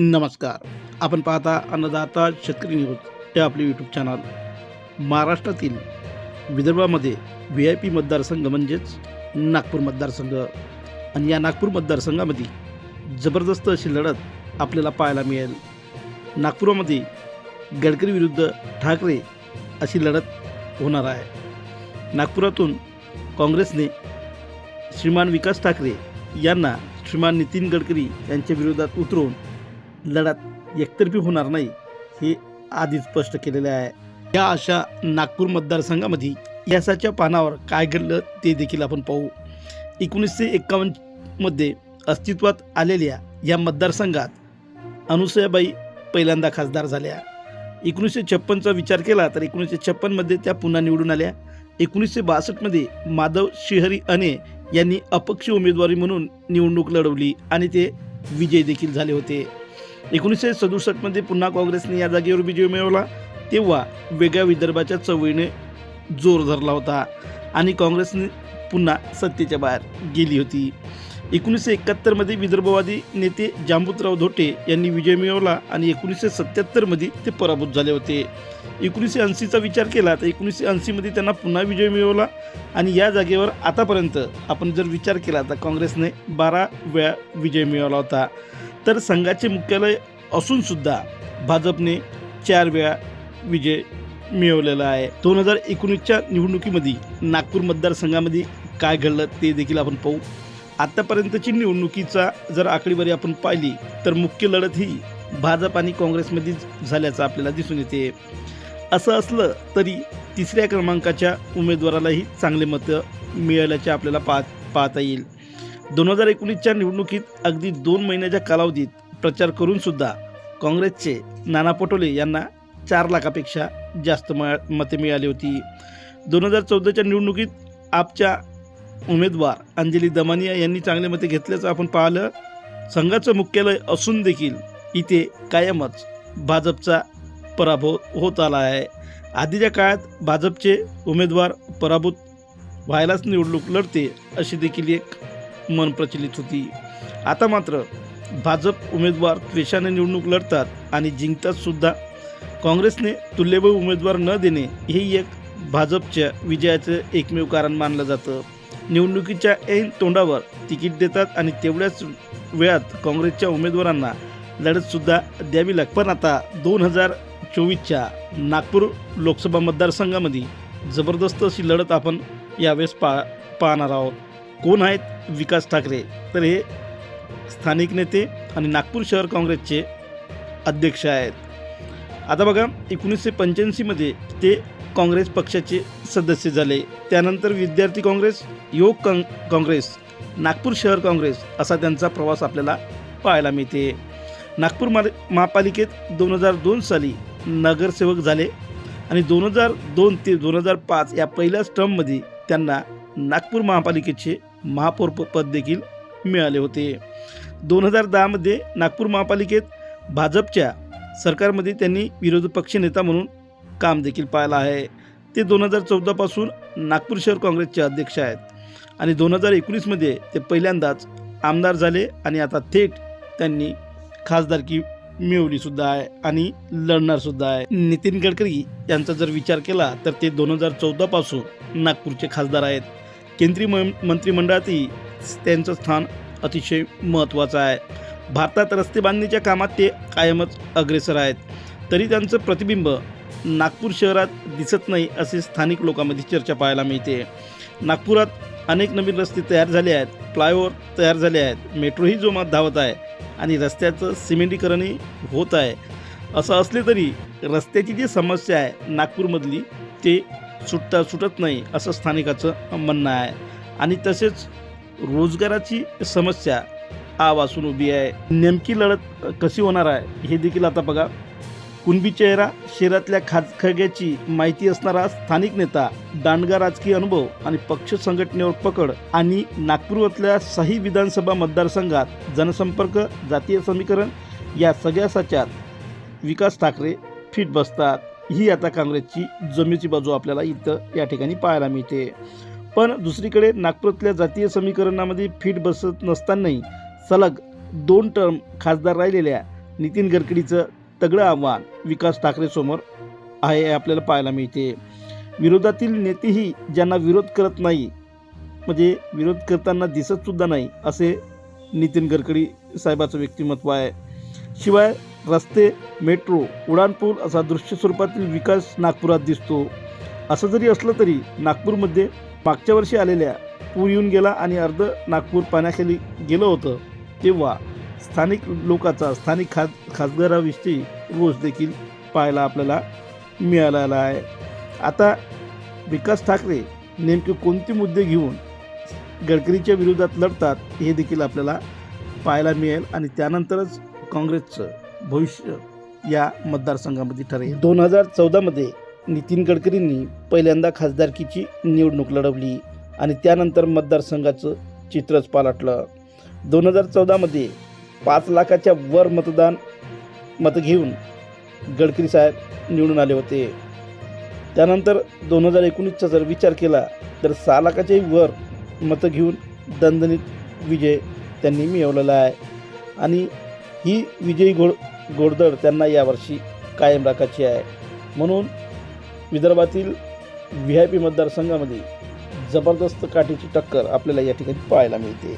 नमस्कार. आपण पाहता अन्नदाता शेतकरी न्यूज हे आपले यूट्यूब चॅनल महाराष्ट्रातील विदर्भामध्ये व्ही आय पी मतदारसंघ म्हणजेच नागपूर मतदारसंघ. आणि या नागपूर मतदारसंघामध्ये जबरदस्त अशी लढत आपल्याला पाहायला मिळेल. नागपुरामध्ये गडकरी विरुद्ध ठाकरे अशी लढत होणार आहे. नागपुरातून काँग्रेसने श्रीमान विकास ठाकरे यांना श्रीमान नितीन गडकरी यांच्या विरोधात उतरून लढत एकतर्फी होणार नाही हे आधीच स्पष्ट केलेले आहे. या अशा नागपूर मतदारसंघामध्ये यासाच्या पानावर काय घडलं ते देखील आपण पाहू. एकोणीसशे एक्कावन्नमध्ये अस्तित्वात आलेल्या या मतदारसंघात अनुसयाबाई पहिल्यांदा खासदार झाल्या. एकोणीसशे छप्पनचा विचार केला तर एकोणीसशे छप्पनमध्ये त्या पुन्हा निवडून आल्या. एकोणीसशे बासष्टमध्ये माधव शिहरी अने यांनी अपक्ष उमेदवारी म्हणून निवडणूक लढवली आणि ते विजयी देखील झाले होते. एकोणीसशे सदुसष्टमध्ये पुन्हा काँग्रेसने या जागेवर विजय मिळवला तेव्हा वेगळ्या विदर्भाच्या चवळीने जोर धरला होता आणि काँग्रेसने पुन्हा सत्तेच्या बाहेर गेली होती. एकोणीसशे एकाहत्तरमध्ये विदर्भवादी नेते जांबूतराव धोटे यांनी विजय मिळवला आणि एकोणीसशे सत्याहत्तरमध्ये ते पराभूत झाले होते. एकोणीसशे ऐंशीचा विचार केला तर एकोणीसशे ऐंशीमध्ये त्यांना पुन्हा विजय मिळवला आणि या जागेवर आतापर्यंत आपण जर विचार केला तर काँग्रेसने बारा वेळा विजय मिळवला होता. तर संघाचे मुख्यालय असूनसुद्धा भाजपने चार वेळा विजय मिळवलेला आहे. दोन हजार एकोणीसच्या निवडणुकीमध्ये नागपूर मतदारसंघामध्ये काय घडलं ते देखील आपण पाहू. आत्तापर्यंतची निवडणुकीचा जर आकडेवारी आपण पाहिली तर मुख्य लढत ही भाजप आणि काँग्रेसमध्ये झाल्याचं आपल्याला दिसून येते. असं असलं तरी तिसऱ्या क्रमांकाच्या उमेदवारालाही चांगले मतं मिळाल्याचे आपल्याला पाह पाहता येईल. दोन हजार एकोणीसच्या निवडणुकीत अगदी दोन महिन्याच्या कालावधीत प्रचार करूनसुद्धा काँग्रेसचे नाना पटोले यांना चार लाखापेक्षा जास्त मते मिळाली होती. दोन हजार चौदाच्या निवडणुकीत आपच्या उमेदवार अंजली दमानिया यांनी चांगले मते घेतल्याचं आपण पाहिलं. संघाचं मुख्यालय असून देखील इथे कायमच भाजपचा पराभव होत आला आहे. आधीच्या काळात भाजपचे उमेदवार पराभूत व्हायलाच निवडणूक लढते अशी देखील एक मन प्रचलित होती. आता मात्र भाजप उमेदवार त्वेषाने निवडणूक लढतात आणि जिंकतात सुद्धा. काँग्रेसने तुल्यबळ उमेदवार न देणे हे एक भाजपच्या विजयाचं एकमेव कारण मानलं जातं. निवडणुकीच्या ऐन तोंडावर तिकीट देतात आणि तेवढ्याच वेळात काँग्रेसच्या उमेदवारांना लढतसुद्धा द्यावी लागते पण आता दोन हजार चोवीसच्या नागपूर लोकसभा मतदारसंघामध्ये जबरदस्त अशी लढत आपण यावेळेस पा पाहणार आहोत. कोण आहेत विकास ठाकरे? तर हे स्थानिक नेते आणि नागपूर शहर काँग्रेसचे अध्यक्ष आहेत. आता बघा एकोणीसशे पंच्याऐंशीमध्ये ते काँग्रेस पक्षाचे सदस्य झाले. त्यानंतर विद्यार्थी काँग्रेस योग काँ काँग्रेस नागपूर शहर काँग्रेस असा त्यांचा प्रवास आपल्याला पाहायला मिळते. नागपूर मा महापालिकेत दोन हजार दोन साली नगरसेवक झाले आणि दोन हजार दोन ते दोन हजार पाच या पहिल्याच टर्ममध्ये त्यांना नागपूर महापालिकेचे महापौर पद देखील मिळाले होते. दोन हजार दहामध्ये नागपूर महापालिकेत भाजपच्या सरकारमध्ये त्यांनी विरोधी पक्षनेता म्हणून काम देखील पाहिलं आहे. ते दोन हजार चौदापासून नागपूर शहर काँग्रेसचे अध्यक्ष आहेत. आणि दोन हजार एकोणीसमध्ये ते पहिल्यांदाच आमदार झाले आणि आता थेट त्यांनी खासदारकी मिळवलीसुद्धा आहे आणि लढणारसुद्धा आहे. नितीन गडकरी यांचा जर विचार केला तर ते दोन हजार चौदापासून नागपूरचे खासदार आहेत. केंद्रीय म मंत्रिमंडळातही त्यांचं स्थान अतिशय महत्त्वाचं आहे. भारतात रस्ते बांधणीच्या कामात ते कायमच अग्रेसर आहेत. तरी त्यांचं प्रतिबिंब नागपूर शहरात दिसत नाही असे स्थानिक लोकांमध्ये चर्चा पाहायला मिळते. नागपुरात अनेक नवीन रस्ते तयार झाले आहेत फ्लायओव्हर तयार झाले आहेत मेट्रोही जोमात धावत आहे आणि रस्त्याचं सिमेंटीकरणही होत आहे. असं असले तरी रस्त्याची जी समस्या आहे नागपूरमधली ते सुटता सुटत नाही असं स्थानिकाचं म्हणणं आहे. आणि तसेच रोजगाराची समस्या आवासून उभी आहे. नेमकी लढत कशी होणार आहे हे देखील आता बघा. कुणबी चेहरा शहरातल्या खाजखग्याची माहिती असणारा स्थानिक नेता दांडगा राजकीय अनुभव आणि पक्ष संघटनेवर पकड आणि नागपूरातल्या सही विधानसभा मतदारसंघात जनसंपर्क जातीय समीकरण या सगळ्या साच्यात विकास ठाकरे फिट बसतात. ही आता काँग्रेसची जमेची बाजू आपल्याला इथं या ठिकाणी पाहायला मिळते. पण दुसरीकडे नागपुरातल्या जातीय समीकरणामध्ये फिट बसत नसतानाही सलग दोन टर्म खासदार राहिलेल्या नितीन गडकरीचं तगडं आव्हान विकास ठाकरेसमोर आहे हे आपल्याला पाहायला मिळते. विरोधातील नेतेही ज्यांना विरोध करत नाही म्हणजे विरोध करताना दिसतसुद्धा नाही असे नितीन गडकरी साहेबाचं व्यक्तिमत्व आहे. शिवाय रस्ते मेट्रो उडाणपूल असा दृश्य स्वरूपातील विकास नागपुरात दिसतो. असं जरी असलं तरी नागपूरमध्ये मागच्या वर्षी आलेल्या पूर येऊन गेला आणि अर्ध नागपूर पाण्याखाली गेलं होतं तेव्हा स्थानिक लोकाचा स्थानिक खास खासदाराविषयी रोष देखील पाहायला आपल्याला मिळालेला आहे. आता विकास ठाकरे नेमके कोणते मुद्दे घेऊन गडकरीच्या विरोधात लढतात हे देखील आपल्याला पाहायला मिळेल आणि त्यानंतरच काँग्रेसचं भविष्य या मतदारसंघामध्ये ठरेल. दोन हजार चौदामध्ये नितीन गडकरींनी पहिल्यांदा खासदारकीची निवडणूक लढवली आणि त्यानंतर मतदारसंघाचं चित्रच पालटलं. दोन हजार चौदामध्ये पाच लाखाच्या वर मतदान मतं घेऊन गडकरी साहेब निवडून आले होते. त्यानंतर दोन हजार एकोणीसचा जर विचार केला तर सहा लाखाच्याही वर मतं घेऊन दणदणीत विजय त्यांनी मिळवलेला आहे. आणि ही विजयी घोड घोडदळ त्यांना यावर्षी कायम राखायची आहे. म्हणून विदर्भातील व्ही आय पी मतदारसंघामध्ये जबरदस्त काठीची टक्कर आपल्याला या ठिकाणी पाहायला मिळते.